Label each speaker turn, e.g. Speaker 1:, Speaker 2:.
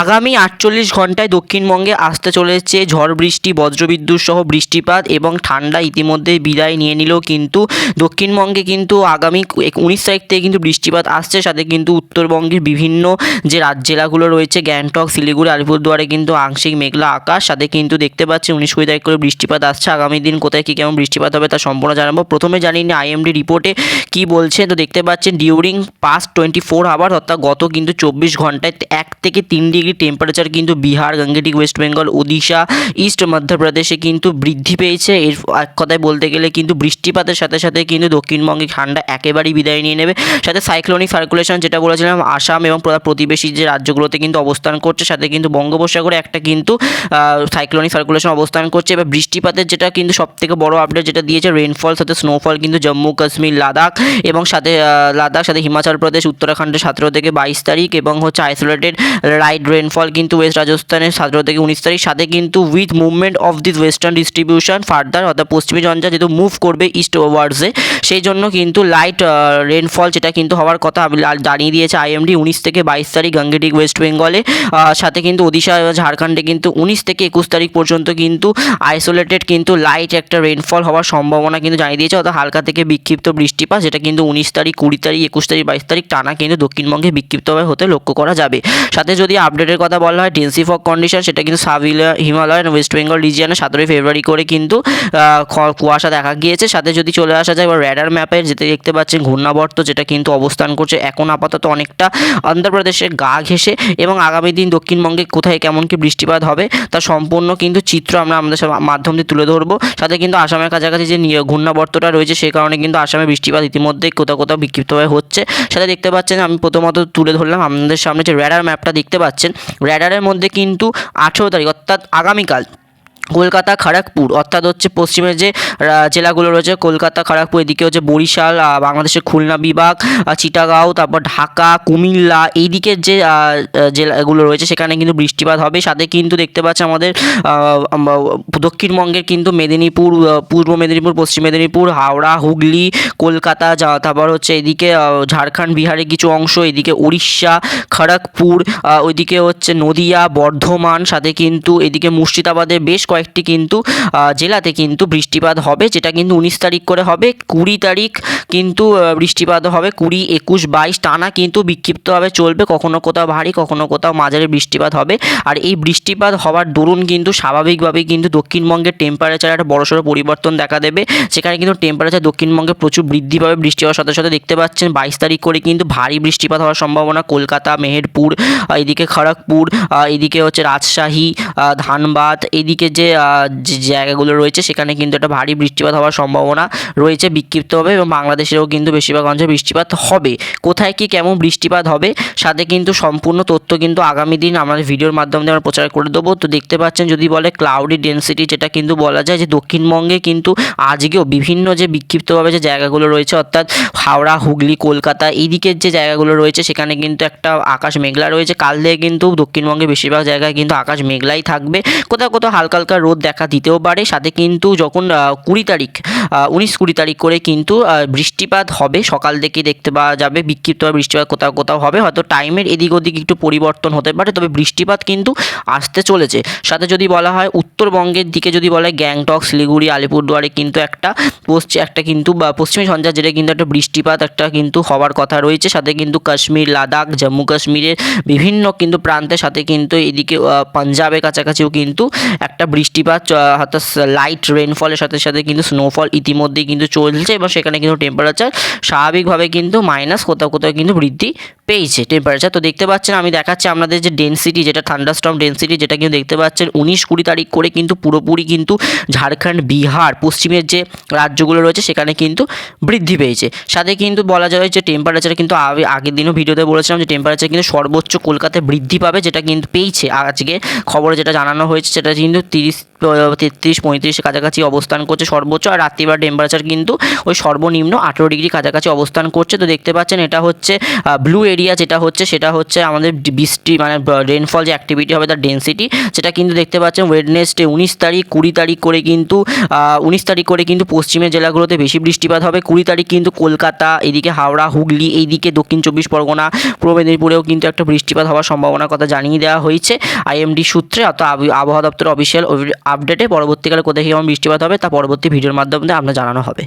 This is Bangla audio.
Speaker 1: আগামী আটচল্লিশ ঘন্টায় দক্ষিণবঙ্গে আসতে চলেছে ঝড় বৃষ্টি, বজ্রবিদ্যুৎ সহ বৃষ্টিপাত এবং ঠান্ডা ইতিমধ্যে বিদায় নিয়ে নিলেও কিন্তু দক্ষিণবঙ্গে কিন্তু আগামী উনিশ তারিখ থেকে কিন্তু বৃষ্টিপাত আসছে। সাথে কিন্তু উত্তরবঙ্গের বিভিন্ন যে রাজ জেলাগুলো রয়েছে, গ্যাংটক, শিলিগুড়ি, আলিপুরদুয়ারে কিন্তু আংশিক মেঘলা আকাশ। সাথে কিন্তু দেখতে পাচ্ছি উনিশ কুড়ি তারিখ করে বৃষ্টিপাত আসছে। আগামী দিন কোথায় কী কেমন বৃষ্টিপাত হবে তা সম্পূর্ণ জানাব। প্রথমে জানিয়ে আইএমডি রিপোর্টে কি বলছে? তো দেখতে পাচ্ছেন during past twenty four hour অর্থাৎ গত কিন্তু চব্বিশ ঘন্টায় এক থেকে তিন ডিগ্রি টেম্পারেচার কিন্তু Bihar Gangetic West Bengal Odisha east মধ্যপ্রদেশে কিন্তু বৃদ্ধি পেয়েছে। এর এক কথায় বলতে গেলে কিন্তু বৃষ্টিপাতের সাথে সাথে কিন্তু দক্ষিণবঙ্গে ঠান্ডা একেবারেই বিদায় নিয়ে নেবে। সাথে সাইক্লোনিক সার্কুলেশন যেটা বলেছিলাম, আসাম এবং প্রতিবেশী যে রাজ্যগুলোতে কিন্তু অবস্থান করছে, সাথে কিন্তু বঙ্গোপসাগরে একটা কিন্তু সাইক্লোনিক সার্কুলেশন অবস্থান করছে। এবার বৃষ্টিপাতের যেটা কিন্তু সব থেকে বড় আপডেট যেটা দিয়েছে রেনফল সাথে স্নোফল কিন্তু জম্মু, কাশ্মীর, লাদাখ এবং সাথে লাদাখ, সাথে হিমাচল প্রদেশ, উত্তরাখণ্ডে সতেরো থেকে বাইশ তারিখ এবং হচ্ছে আইসোলেটেড রাইট রেনফল কিন্তু ওয়েস্ট রাজস্থানের সতেরো থেকে উনিশ তারিখ, সাথে কিন্তু with movement of this western distribution further অর্থাৎ পশ্চিমী ঝঞ্ঝা যেহেতু মুভ করবে ইস্ট ওয়ার্ডসে সেই জন্য কিন্তু লাইট রেনফল যেটা কিন্তু হওয়ার কথা জানিয়ে দিয়েছে আইএমডি উনিশ থেকে বাইশ তারিখ গঙ্গেটিক ওয়েস্ট বেঙ্গলে সাথে কিন্তু ওড়িশা ঝাড়খণ্ডে কিন্তু উনিশ থেকে একুশ তারিখ পর্যন্ত কিন্তু আইসোলেটেড কিন্তু লাইট একটা রেনফল হওয়ার সম্ভাবনা কিন্তু জানিয়ে দিয়েছে, অর্থাৎ হালকা থেকে বিক্ষিপ্ত বৃষ্টিপাত কিন্তু উনিশ তারিখ, কুড়ি তারিখ, একুশ তারিখ, বাইশ তারিখ টানা কিন্তু দক্ষিণবঙ্গে বিক্ষিপ্তভাবে হতে লক্ষ্য করা যাবে। সাথে যদি আপডেটের কথা বলা হয় ডেন্সি ফগ কন্ডিশন সেটা কিন্তু সাব হিমালয় ওয়েস্ট বেঙ্গল রিজিয়নে সতেরোই ফেব্রুয়ারি করে কিন্তু কুয়াশা দেখা গিয়েছে। সাথে যদি চলে আসা যায় বা র্যাডার ম্যাপে যেতে দেখতে পাচ্ছেন, ঘূর্ণাবর্ত যেটা কিন্তু অবস্থান করছে, এখন আপাতত অনেকটা অন্ধ্রপ্রদেশের গা ঘেসে এবং আগামী দিন দক্ষিণবঙ্গে কোথায় কেমন কি বৃষ্টিপাত হবে তার সম্পূর্ণ কিন্তু চিত্র আমরা আমাদের মাধ্যম দিয়ে তুলে ধরবো। সাথে কিন্তু আসামের কাছাকাছি যে ঘূর্ণাবর্তটা রয়েছে, সে কারণে কিন্তু আসামে বৃষ্টিপাত ইতিমধ্যেই কোথাও কোথাও বিক্ষিপ্তভাবে হচ্ছে। সেটা দেখতে পাচ্ছেন, আমি প্রথমত তুলে ধরলাম, আপনাদের সামনে যে র্যাডার ম্যাপটা দেখতে পাচ্ছেন র্যাডারের মধ্যে কিন্তু আঠেরো তারিখ, অর্থাৎ আগামীকাল কলকাতা খড়গপুর অর্থাৎ হচ্ছে পশ্চিমের যে জেলাগুলো রয়েছে, কলকাতা খড়গপুর এদিকে হচ্ছে বরিশাল বাংলাদেশের খুলনা বিভাগ চিটাগাঁও, তারপর ঢাকা, কুমিল্লা এই দিকের যে জেলাগুলো রয়েছে, সেখানে কিন্তু বৃষ্টিপাত হবে। সাথে কিন্তু দেখতে পাচ্ছি আমাদের দক্ষিণবঙ্গের কিন্তু মেদিনীপুর পূর্ব মেদিনীপুর, পশ্চিম মেদিনীপুর, হাওড়া, হুগলি, কলকাতা, যা- তারপর হচ্ছে এদিকে ঝাড়খণ্ড, বিহারের কিছু অংশ, এদিকে উড়িষ্যা খড়গপুর ওইদিকে হচ্ছে নদিয়া, বর্ধমান, সাথে কিন্তু এদিকে মুর্শিদাবাদের বেশ কয়েকটি কিন্তু জেলাতে কিন্তু বৃষ্টিপাত হবে, যেটা কিন্তু উনিশ তারিখ করে হবে, কুড়ি তারিখ কিন্তু বৃষ্টিপাত হবে, কুড়ি, একুশ, বাইশ, টানা কিন্তু বিক্ষিপ্তভাবে চলবে, কখনো কোথাও ভারী, কখনো কোথাও মাঝারি বৃষ্টিপাত হবে। আর এই বৃষ্টিপাত হওয়ার দরুন কিন্তু স্বাভাবিকভাবেই কিন্তু দক্ষিণবঙ্গের টেম্পারেচার একটা বড়সড় পরিবর্তন দেখা দেবে। সেখানে কিন্তু টেম্পারেচার দক্ষিণবঙ্গে প্রচুর বৃদ্ধি পাবে, বৃষ্টি হওয়ার সাথে সাথে দেখতে পাচ্ছেন বাইশ তারিখ করে কিন্তু ভারী বৃষ্টিপাত হওয়ার সম্ভাবনা, কলকাতা, মেহেরপুর এদিকে খড়গপুর এদিকে হচ্ছে রাজশাহী ধানবাদ, এদিকে যে যে জায়গাগুলো রয়েছে সেখানে কিন্তু একটা ভারী বৃষ্টিপাত হওয়ার সম্ভাবনা রয়েছে বিক্ষিপ্তভাবে এবং বাংলাদেশেও কিন্তু বেশিরভাগ অঞ্চলে বৃষ্টিপাত হবে। কোথায় কি কেমন বৃষ্টিপাত হবে সাথে কিন্তু সম্পূর্ণ তথ্য কিন্তু আগামী দিন আমাদের ভিডিওর মাধ্যমে আমরা প্রচার করে দেবো। তো দেখতে পাচ্ছেন যদি বলে ক্লাউডি ডেন্সিটি যেটা কিন্তু বলা যায় যে দক্ষিণবঙ্গে কিন্তু আজকেও বিভিন্ন যে বিক্ষিপ্তভাবে যে জায়গাগুলো রয়েছে অর্থাৎ হাওড়া, হুগলি, কলকাতা এই দিকের যে জায়গাগুলো রয়েছে সেখানে কিন্তু একটা আকাশ মেঘলা রয়েছে। কাল থেকে কিন্তু দক্ষিণবঙ্গে বেশিরভাগ জায়গায় কিন্তু আকাশ মেঘলাই থাকবে। কোথাও কোথাও হালকা হালকা রোদ দেখা দিতেও পারে। সাথে কিন্তু যখন কুড়ি তারিখ উনিশ কুড়ি তারিখ করে কিন্তু বৃষ্টিপাত হবে। সকাল থেকে দেখতে পাওয়া যাবে বিক্ষিপ্তভাবে বৃষ্টিপাত কোথাও কোথাও হবে। হয়তো টাইমের এদিক ওদিক একটু পরিবর্তন হতে পারে, তবে বৃষ্টিপাত কিন্তু আসতে চলেছে। সাথে যদি বলা হয়, উত্তরবঙ্গের দিকে যদি বলা হয়, গ্যাংটক, শিলিগুড়ি, আলিপুরদুয়ারে কিন্তু একটা পশ্চিম একটা কিন্তু পশ্চিমী ঝঞ্ঝা যেটা কিন্তু একটা বৃষ্টিপাত একটা কিন্তু হওয়ার কথা রয়েছে। সাথে কিন্তু কাশ্মীর, লাদাখ, জম্মু কাশ্মীরের বিভিন্ন কিন্তু প্রান্তের সাথে কিন্তু এদিকে পাঞ্জাবের কাছাকাছিও কিন্তু একটা বৃষ্টিপাত অর্থাৎ লাইট রেনফলের সাথে সাথে কিন্তু স্নোফল ইতিমধ্যেই কিন্তু চলছে এবং সেখানে কিন্তু টেম্পারেচার স্বাভাবিকভাবে কিন্তু মাইনাস কোথাও কোথাও কিন্তু বৃদ্ধি পেয়েছে, টেম্পারেচার। তো দেখতে পাচ্ছেন, আমি দেখাচ্ছি আপনাদের যে ডেন্সিটি যেটা থান্ডারস্টর্ম ডেন্সিটি যেটা কিন্তু দেখতে পাচ্ছেন, উনিশ কুড়ি তারিখ করে কিন্তু পুরোপুরি কিন্তু ঝাড়খণ্ড, বিহার, পশ্চিমের যে রাজ্যগুলো রয়েছে, সেখানে কিন্তু বৃদ্ধি পেয়েছে। সাথে কিন্তু বলা যায় যে টেম্পারেচার কিন্তু আগে, আগের দিনও ভিডিওতে বলেছিলাম যে টেম্পারেচার কিন্তু সর্বোচ্চ কলকাতায় বৃদ্ধি পাবে, যেটা কিন্তু পেয়েছে। আজকে খবরে যেটা জানানো হয়েছে, সেটা কিন্তু তিরিশ তেত্রিশ পঁয়ত্রিশের কাছাকাছি অবস্থান করছে সর্বোচ্চ আর রাত্রিবেলা টেম্পারেচার কিন্তু ওই সর্বনিম্ন আঠেরো ডিগ্রি কাছাকাছি অবস্থান করছে। তো দেখতে পাচ্ছেন এটা হচ্ছে ব্লু এরিয়া যেটা হচ্ছে, সেটা হচ্ছে আমাদের বৃষ্টি মানে রেনফল যে অ্যাক্টিভিটি হবে তার ডেন্সিটি সেটা কিন্তু দেখতে পাচ্ছেন ওয়েডনেসডে উনিশ তারিখ, কুড়ি তারিখ করে কিন্তু উনিশ তারিখ করে কিন্তু পশ্চিমের জেলাগুলোতে বেশি বৃষ্টিপাত হবে। কুড়ি তারিখ কিন্তু কলকাতা, এদিকে হাওড়া, হুগলি, এইদিকে দক্ষিণ চব্বিশ পরগনা, পূর্ব মেদিনীপুরেও কিন্তু একটা বৃষ্টিপাত হওয়ার সম্ভাবনার কথা জানিয়ে দেওয়া হয়েছে। আইএমডি সূত্রে অর্থাৎ আবু- আবহাওয়া দপ্তরের অফিসিয়াল আপডেটে পরবর্তীকালে কোথায় কেমন বৃষ্টিপাত হবে তা পরবর্তী ভিডিওর মাধ্যমে আপনার জানানো হবে।